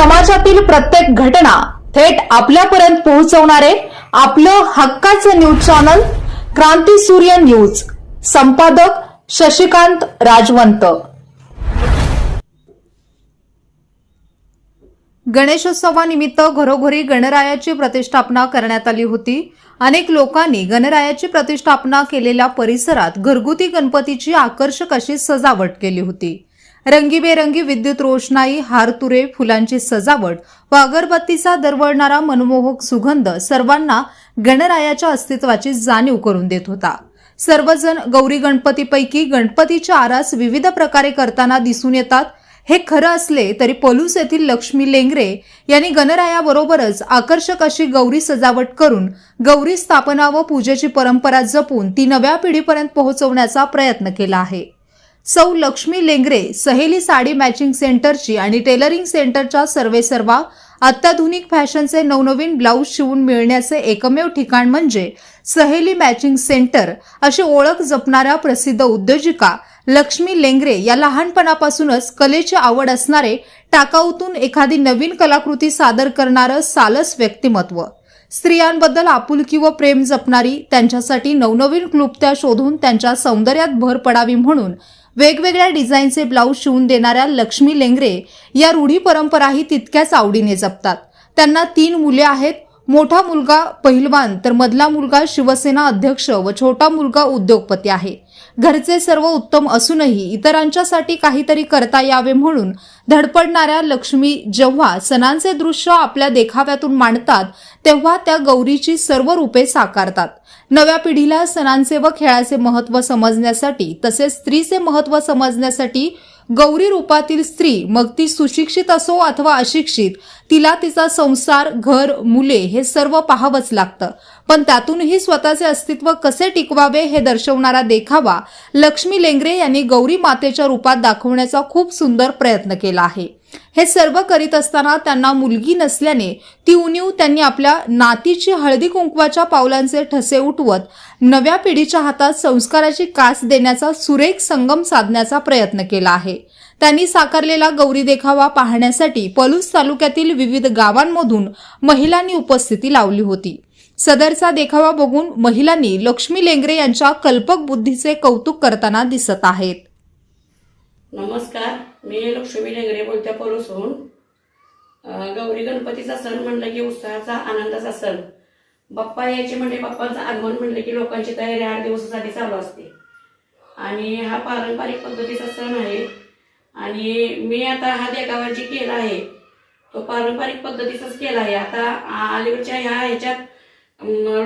समाजातील प्रत्येक घटना थेट आपल्यापर्यंत पोहोचवणारे आपलं हक्काचं न्यूज चॅनल क्रांती सूर्य न्यूज. संपादक शशिकांत राजवंत. गणेशोत्सवानिमित्त घरोघरी गणरायाची प्रतिष्ठापना करण्यात आली होती. अनेक लोकांनी गणरायाची प्रतिष्ठापना केलेल्या परिसरात घरगुती गणपतीची आकर्षक अशी सजावट केली होती. रंगीबेरंगी विद्युत रोषणाई हारतुरे फुलांची सजावट व अगरबत्तीचा दरवळणारा मनमोहक सुगंध सर्वांना गणरायाच्या अस्तित्वाची जाणीव करून देत होता. सर्वजण गौरी गणपतीपैकी गणपतीच्या आरास विविध प्रकारे करताना दिसून येतात. हे खरं असले तरी पलूस येथील लक्ष्मी लेंगरे यांनी गणरायाबरोबरच आकर्षक अशी गौरी सजावट करून गौरी स्थापना व पूजेची परंपरा जपून ती नव्या पिढीपर्यंत पोहोचवण्याचा प्रयत्न केला आहे. सौ लक्ष्मी लेंगरे सहेली साडी मॅचिंग सेंटरची आणि टेलरिंग सेंटरच्या सर्वेसर्वा अत्याधुनिक फॅशनचे नवनवीन ब्लाऊज शिवून मिळण्याचे एकमेव ठिकाण म्हणजे सहेली मॅचिंग सेंटर अशी ओळख जपणाऱ्या प्रसिद्ध उद्योजिका लक्ष्मी लेंगरे या लहानपणापासूनच कलेची आवड असणारे टाकाऊतून एखादी नवीन कलाकृती सादर करणारं सालस व्यक्तिमत्व. स्त्रियांबद्दल आपुलकी व प्रेम जपणारी त्यांच्यासाठी नवनवीन क्लुप्त्या शोधून त्यांच्या सौंदर्यात भर पडावी म्हणून वेगवेगळ्या डिझाईनचे ब्लाऊज शिवून देणाऱ्या लक्ष्मी लेंगरे या रूढी परंपराही तितक्याच आवडीने जपतात. त्यांना तीन मुले आहेत. मोठा मुलगा पहिलवान तर मधला मुलगा शिवसेना अध्यक्ष व छोटा मुलगा उद्योगपती आहे. घरचे सर्व उत्तम असूनही इतरांच्यासाठी काहीतरी करता यावे म्हणून धडपडणाऱ्या लक्ष्मी जेव्हा सणांचे दृश्य आपल्या देखाव्यातून मांडतात तेव्हा त्या गौरीची सर्व रूपे साकारतात. नव्या पिढीला सणांचे व खेळाचे महत्त्व समजण्यासाठी तसेच स्त्रीचे महत्त्व समजण्यासाठी गौरी रूपातील स्त्री मग ती सुशिक्षित असो अथवा अशिक्षित तिला तिचा संसार घर मुले हे सर्व पाहावंच लागतं. पण त्यातूनही स्वतःचे अस्तित्व कसे टिकवावे हे दर्शवणारा देखावा लक्ष्मी लेंगरे यांनी गौरी मातेच्या रूपात दाखवण्याचा खूप सुंदर प्रयत्न केला आहे. हे सर्व करीत असताना त्यांना मुलगी नसल्याने ती उणीव त्यांनी आपल्या नातीची हळदी कुंकवाच्या पावलांचे ठसे उठवत नव्या पिढीच्या हातात संस्काराची कास देण्याचा सुरेख संगम साधण्याचा प्रयत्न केला आहे. त्यांनी साकारलेला गौरी देखावा पाहण्यासाठी पलूस तालुक्यातील विविध गावांमधून महिलांनी उपस्थिती लावली होती. सदरचा देखावा बघून महिलांनी लक्ष्मी लेंगरे यांच्या कल्पक बुद्धीचे कौतुक करताना दिसत आहेत. नमस्कार. मी लक्ष्मी लेंगरे बोलत्या परोसून गौरी गणपतीचा सण म्हणलं की उत्साहाचा आनंदाचा सण. बाप्पा यायचे म्हणजे बाप्पाचं आगमन म्हणलं की लोकांची तयारी आठ दिवसासाठी चालू असते. आणि हा पारंपरिक पद्धतीचा सण आहे. आणि मी आता हा देखावा केला आहे. तो पारंपरिक पद्धतीचाच केला आहे. आता अलीकडच्या ह्या ह्याच्यात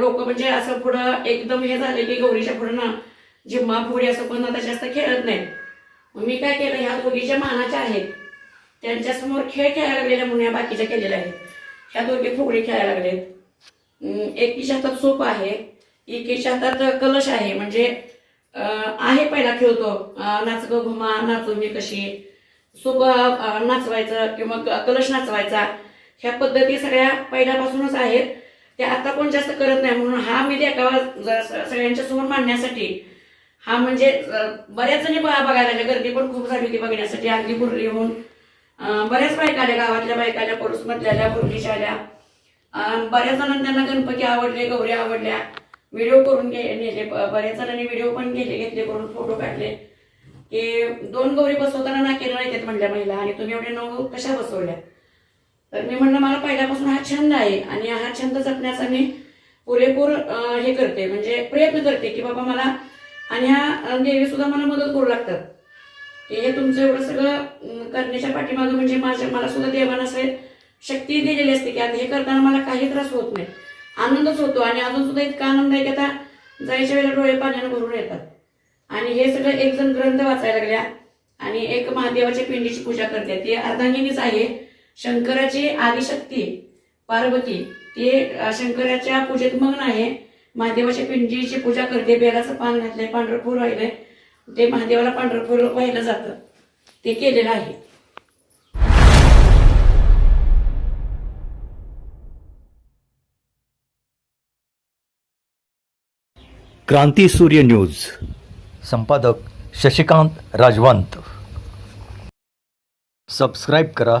लोक म्हणजे असं पुढं एकदम हे झाले की गौरीच्या पुढं ना जिम्मा फुगडी असं पण आता जास्त खेळत नाही मग मी काय केलं? ह्या दोघीच्या मानाच्या आहेत त्यांच्यासमोर खेळ खेळायला लागलेल्या म्हणून या बाकीच्या केलेल्या आहेत. ह्या दोघी फुगडी खेळायला लागलेत. एकीच्या हातात सोप आहे एकीच्या हातात कलश आहे. म्हणजे आहे पहिला खेळतो नाच गं घुमा नाचू मी कशी. सोप नाचवायचं किंवा क- कलश नाचवायचा. ह्या पद्धती सगळ्या पहिल्यापासूनच आहेत. ते आता कोण जास्त करत नाही. म्हणून हा मी देखावा सगळ्यांच्या समोर मांडण्यासाठी हा म्हणजे बऱ्याच जणी बघायला आल्या गर्दी पण खूप झाली होती बघण्यासाठी. अगदी बुरली होऊन. बऱ्याच बायका आल्या. गावातल्या बायका आल्या परुस मधल्या बुरलीच्या आल्या बऱ्याच जणांना त्यांना गणपती आवडले गौरी आवडल्या. व्हिडिओ करून घे नेले. बऱ्याच जणांनी व्हिडिओ पण घेतले घेतले करून फोटो काढले. की दोन गौरी बसवताना नाकेला येतात म्हणल्या महिला. आणि तुम्ही एवढे नऊ कशा बसवल्या? तर मी म्हणलं मला पहिल्यापासून हा छंद आहे आणि हा छंद जपण्याचा मी पुरेपूर हे करते. म्हणजे प्रयत्न करते की बाबा मला आणि ह्या देवी सुद्धा मला मदत करू लागतात. की हे तुमचं एवढं सगळं करण्याच्या पाठीमागं म्हणजे माझ्या मला सुद्धा देवानं असे शक्ती दिलेली असते की आता हे करताना मला काही त्रास होत नाही. आनंदच होतो आणि अजून सुद्धा इतका आनंद आहे की आता जायच्या वेळेला डोळे पाण्यानं भरून येतात. आणि हे सगळं एक जण ग्रंथ वाचायला लागल्या आणि एक महादेवाच्या पिंडीची पूजा करते. ती अर्धांगिनीच आहे. शंकराची आदिशक्ती पार्वती ते शंकराच्या पूजेत मग्न आहे. महादेवाच्या पिंडीची पूजा करते बेलाचं पान घातलंय पांढरं फूल वाहिलंय ते महादेवाला पांढरं फूल वाहिलं जातं. ते केलेलं आहे. क्रांती सूर्य न्यूज. संपादक शशिकांत राजवंत. सबस्क्राईब करा.